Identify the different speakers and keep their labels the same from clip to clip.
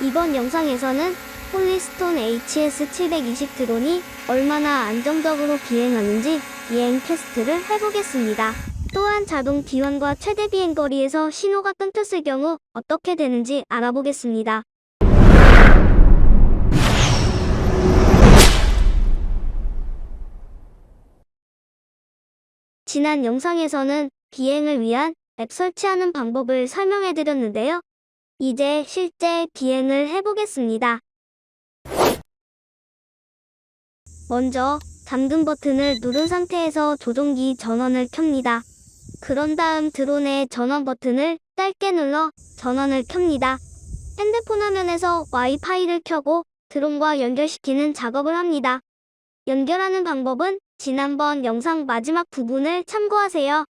Speaker 1: 이번 영상에서는 폴리스톤 HS720 드론이 얼마나 안정적으로 비행하는지 비행 테스트를 해보겠습니다. 또한 자동 기관과 최대 비행 거리에서 신호가 끊겼을 경우 어떻게 되는지 알아보겠습니다. 지난 영상에서는 비행을 위한 앱 설치하는 방법을 설명해 드렸는데요. 이제 실제 비행을 해보겠습니다. 먼저 잠금 버튼을 누른 상태에서 조종기 전원을 켭니다. 그런 다음 드론의 전원 버튼을 짧게 눌러 전원을 켭니다. 핸드폰 화면에서 와이파이를 켜고 드론과 연결시키는 작업을 합니다. 연결하는 방법은 지난번 영상 마지막 부분을 참고하세요.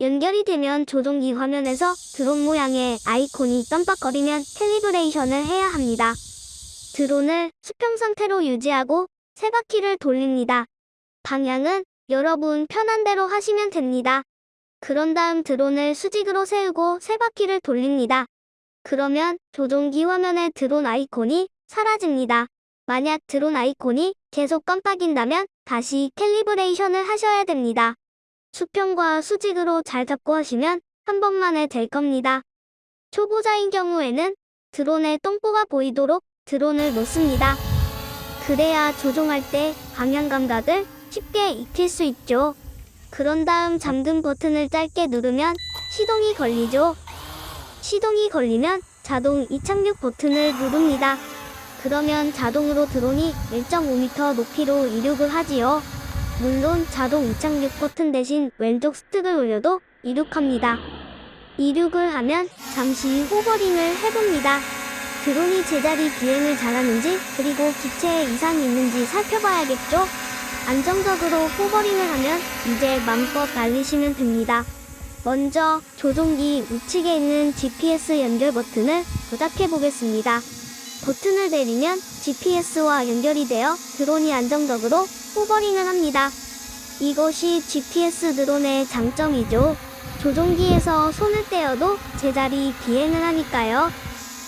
Speaker 1: 연결이 되면 조종기 화면에서 드론 모양의 아이콘이 깜빡거리면 캘리브레이션을 해야 합니다. 드론을 수평 상태로 유지하고 세 바퀴를 돌립니다. 방향은 여러분 편한 대로 하시면 됩니다. 그런 다음 드론을 수직으로 세우고 세 바퀴를 돌립니다. 그러면 조종기 화면에 드론 아이콘이 사라집니다. 만약 드론 아이콘이 계속 깜빡인다면 다시 캘리브레이션을 하셔야 됩니다. 수평과 수직으로 잘 잡고 하시면 한 번만에 될 겁니다. 초보자인 경우에는 드론의 똥꼬가 보이도록 드론을 놓습니다. 그래야 조종할 때 방향 감각을 쉽게 익힐 수 있죠. 그런 다음 잠금 버튼을 짧게 누르면 시동이 걸리죠. 시동이 걸리면 자동 이착륙 버튼을 누릅니다. 그러면 자동으로 드론이 1.5m 높이로 이륙을 하지요. 물론 자동 이착륙 버튼 대신 왼쪽 스틱을 올려도 이륙합니다. 이륙을 하면 잠시 호버링을 해봅니다. 드론이 제자리 비행을 잘하는지 그리고 기체에 이상이 있는지 살펴봐야겠죠? 안정적으로 호버링을 하면 이제 맘껏 날리시면 됩니다. 먼저 조종기 우측에 있는 GPS 연결 버튼을 조작해 보겠습니다. 버튼을 내리면 GPS와 연결이 되어 드론이 안정적으로 호버링을 합니다. 이것이 GPS 드론의 장점이죠. 조종기에서 손을 떼어도 제자리 비행을 하니까요.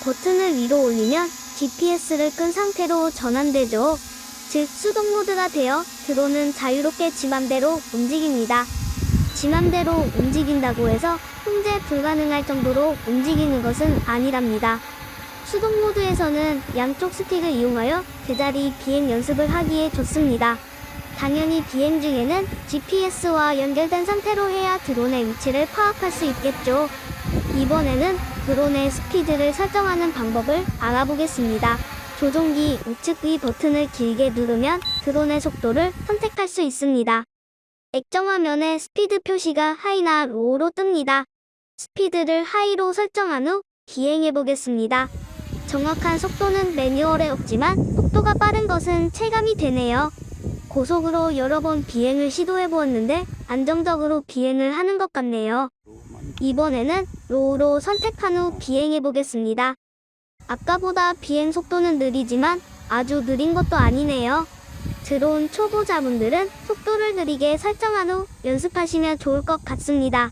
Speaker 1: 버튼을 위로 올리면 GPS를 끈 상태로 전환되죠. 즉 수동 모드가 되어 드론은 자유롭게 지맘대로 움직입니다. 지맘대로 움직인다고 해서 통제 불가능할 정도로 움직이는 것은 아니랍니다. 수동 모드에서는 양쪽 스틱을 이용하여 제자리 비행 연습을 하기에 좋습니다. 당연히 비행 중에는 GPS와 연결된 상태로 해야 드론의 위치를 파악할 수 있겠죠. 이번에는 드론의 스피드를 설정하는 방법을 알아보겠습니다. 조종기 우측 위 버튼을 길게 누르면 드론의 속도를 선택할 수 있습니다. 액정 화면에 스피드 표시가 하이나 로우로 뜹니다. 스피드를 하이로 설정한 후 비행해 보겠습니다. 정확한 속도는 매뉴얼에 없지만 속도가 빠른 것은 체감이 되네요. 고속으로 여러 번 비행을 시도해 보았는데 안정적으로 비행을 하는 것 같네요. 이번에는 로우로 선택한 후 비행해 보겠습니다. 아까보다 비행 속도는 느리지만 아주 느린 것도 아니네요. 드론 초보자분들은 속도를 느리게 설정한 후 연습하시면 좋을 것 같습니다.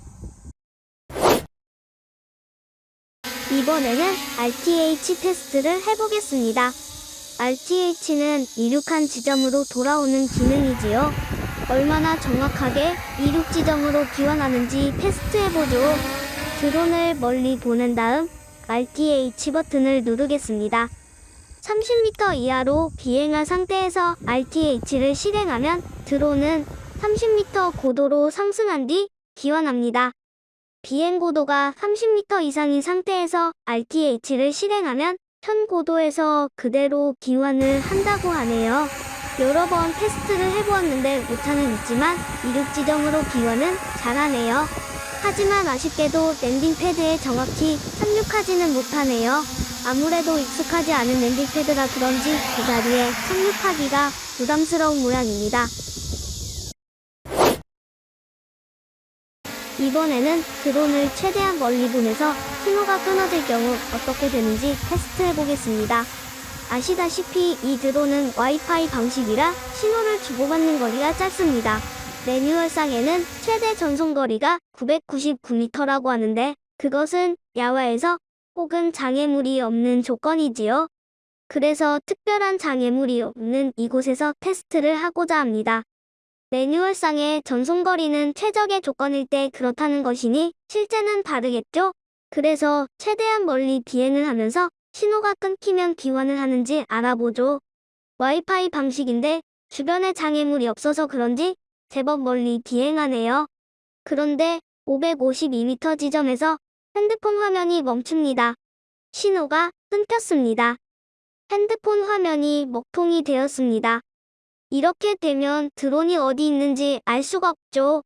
Speaker 1: 이번에는 RTH 테스트를 해보겠습니다. RTH는 이륙한 지점으로 돌아오는 기능이지요. 얼마나 정확하게 이륙 지점으로 기원하는지 테스트해보죠. 드론을 멀리 보낸 다음 RTH 버튼을 누르겠습니다. 30m 이하로 비행한 상태에서 RTH를 실행하면 드론은 30m 고도로 상승한 뒤 기원합니다. 비행 고도가 30m 이상인 상태에서 RTH를 실행하면 현 고도에서 그대로 기원을 한다고 하네요. 여러 번 테스트를 해보았는데 오차는 있지만 이륙 지점으로 기원은 잘하네요. 하지만 아쉽게도 랜딩 패드에 정확히 착륙하지는 못하네요. 아무래도 익숙하지 않은 랜딩 패드라 그런지 그 자리에 착륙하기가 부담스러운 모양입니다. 이번에는 드론을 최대한 멀리 보내서 신호가 끊어질 경우 어떻게 되는지 테스트해 보겠습니다. 아시다시피 이 드론은 와이파이 방식이라 신호를 주고받는 거리가 짧습니다. 매뉴얼상에는 최대 전송 거리가 999m라고 하는데 그것은 야외에서 혹은 장애물이 없는 조건이지요. 그래서 특별한 장애물이 없는 이곳에서 테스트를 하고자 합니다. 매뉴얼상의 전송거리는 최적의 조건일 때 그렇다는 것이니 실제는 다르겠죠? 그래서 최대한 멀리 비행을 하면서 신호가 끊기면 기환을 하는지 알아보죠. 와이파이 방식인데 주변에 장애물이 없어서 그런지 제법 멀리 비행하네요. 그런데 552m 지점에서 핸드폰 화면이 멈춥니다. 신호가 끊겼습니다. 핸드폰 화면이 먹통이 되었습니다. 이렇게 되면 드론이 어디 있는지 알 수가 없죠.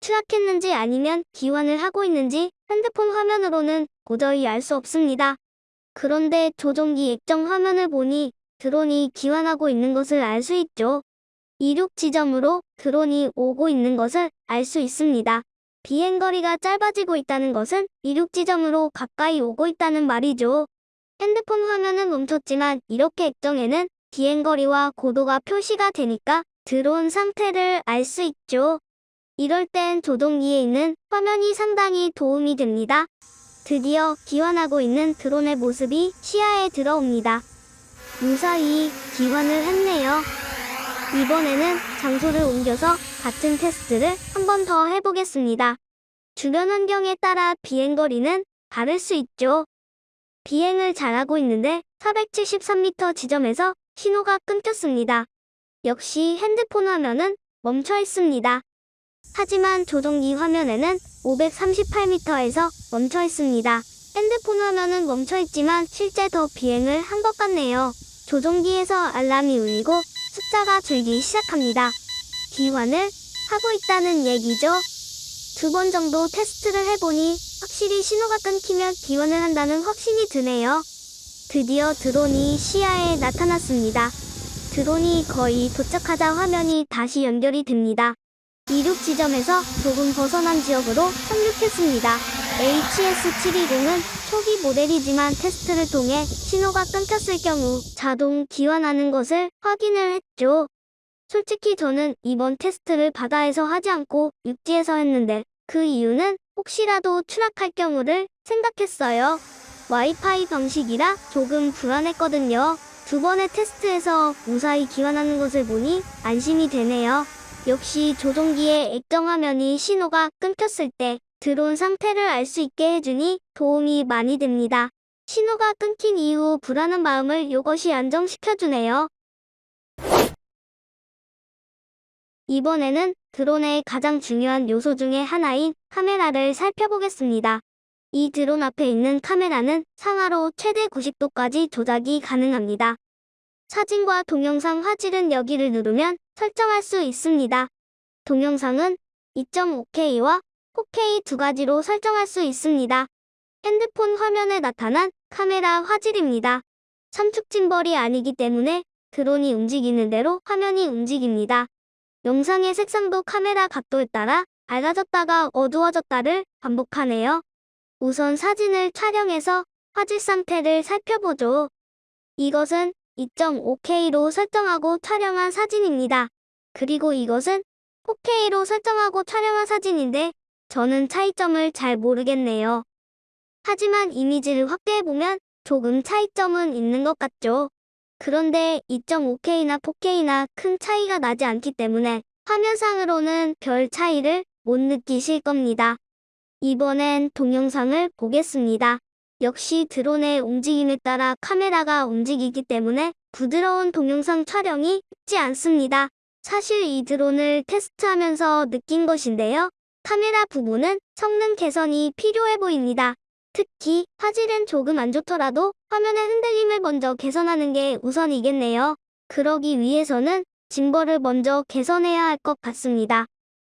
Speaker 1: 추락했는지 아니면 기환을 하고 있는지 핸드폰 화면으로는 도저히 알 수 없습니다. 그런데 조종기 액정 화면을 보니 드론이 기환하고 있는 것을 알 수 있죠. 이륙 지점으로 드론이 오고 있는 것을 알 수 있습니다. 비행거리가 짧아지고 있다는 것은 이륙 지점으로 가까이 오고 있다는 말이죠. 핸드폰 화면은 멈췄지만 이렇게 액정에는 비행거리와 고도가 표시가 되니까 드론 상태를 알 수 있죠. 이럴 땐 조종기에 있는 화면이 상당히 도움이 됩니다. 드디어 기환하고 있는 드론의 모습이 시야에 들어옵니다. 무사히 기환을 했네요. 이번에는 장소를 옮겨서 같은 테스트를 한 번 더 해보겠습니다. 주변 환경에 따라 비행거리는 다를 수 있죠. 비행을 잘하고 있는데 473m 지점에서 신호가 끊겼습니다. 역시 핸드폰 화면은 멈춰 있습니다. 하지만 조종기 화면에는 538m에서 멈춰 있습니다. 핸드폰 화면은 멈춰 있지만 실제 더 비행을 한 것 같네요. 조종기에서 알람이 울리고 숫자가 줄기 시작합니다. 기환을 하고 있다는 얘기죠. 두 번 정도 테스트를 해보니 확실히 신호가 끊기면 기원을 한다는 확신이 드네요. 드디어 드론이 시야에 나타났습니다. 드론이 거의 도착하자 화면이 다시 연결이 됩니다. 이륙 지점에서 조금 벗어난 지역으로 착륙했습니다. HS720은 초기 모델이지만 테스트를 통해 신호가 끊겼을 경우 자동 기환하는 것을 확인을 했죠. 솔직히 저는 이번 테스트를 바다에서 하지 않고 육지에서 했는데 그 이유는 혹시라도 추락할 경우를 생각했어요. 와이파이 방식이라 조금 불안했거든요. 두 번의 테스트에서 무사히 기환하는 것을 보니 안심이 되네요. 역시 조종기의 액정 화면이 신호가 끊겼을 때 드론 상태를 알 수 있게 해주니 도움이 많이 됩니다. 신호가 끊긴 이후 불안한 마음을 이것이 안정시켜주네요. 이번에는 드론의 가장 중요한 요소 중에 하나인 카메라를 살펴보겠습니다. 이 드론 앞에 있는 카메라는 상하로 최대 90도까지 조작이 가능합니다. 사진과 동영상 화질은 여기를 누르면 설정할 수 있습니다. 동영상은 2.5K와 4K 두 가지로 설정할 수 있습니다. 핸드폰 화면에 나타난 카메라 화질입니다. 삼축 짐벌이 아니기 때문에 드론이 움직이는 대로 화면이 움직입니다. 영상의 색상도 카메라 각도에 따라 밝아졌다가 어두워졌다를 반복하네요. 우선 사진을 촬영해서 화질 상태를 살펴보죠. 이것은 2.5K로 설정하고 촬영한 사진입니다. 그리고 이것은 4K로 설정하고 촬영한 사진인데 저는 차이점을 잘 모르겠네요. 하지만 이미지를 확대해보면 조금 차이점은 있는 것 같죠. 그런데 2.5K나 4K나 큰 차이가 나지 않기 때문에 화면상으로는 별 차이를 못 느끼실 겁니다. 이번엔 동영상을 보겠습니다. 역시 드론의 움직임에 따라 카메라가 움직이기 때문에 부드러운 동영상 촬영이 쉽지 않습니다. 사실 이 드론을 테스트하면서 느낀 것인데요. 카메라 부분은 성능 개선이 필요해 보입니다. 특히 화질은 조금 안 좋더라도 화면의 흔들림을 먼저 개선하는 게 우선이겠네요. 그러기 위해서는 짐벌을 먼저 개선해야 할 것 같습니다.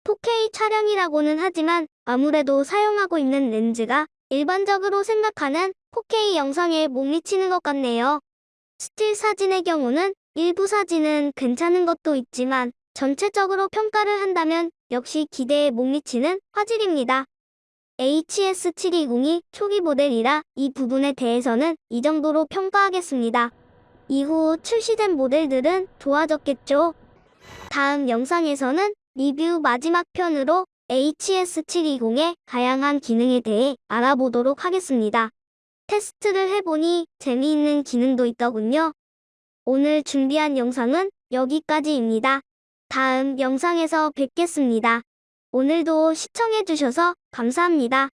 Speaker 1: 4K 촬영이라고는 하지만 아무래도 사용하고 있는 렌즈가 일반적으로 생각하는 4K 영상에 못 미치는 것 같네요. 스틸 사진의 경우는 일부 사진은 괜찮은 것도 있지만 전체적으로 평가를 한다면 역시 기대에 못 미치는 화질입니다. HS720이 초기 모델이라 이 부분에 대해서는 이 정도로 평가하겠습니다. 이후 출시된 모델들은 좋아졌겠죠. 다음 영상에서는 리뷰 마지막 편으로 HS720의 다양한 기능에 대해 알아보도록 하겠습니다. 테스트를 해보니 재미있는 기능도 있더군요. 오늘 준비한 영상은 여기까지입니다. 다음 영상에서 뵙겠습니다. 오늘도 시청해주셔서 감사합니다.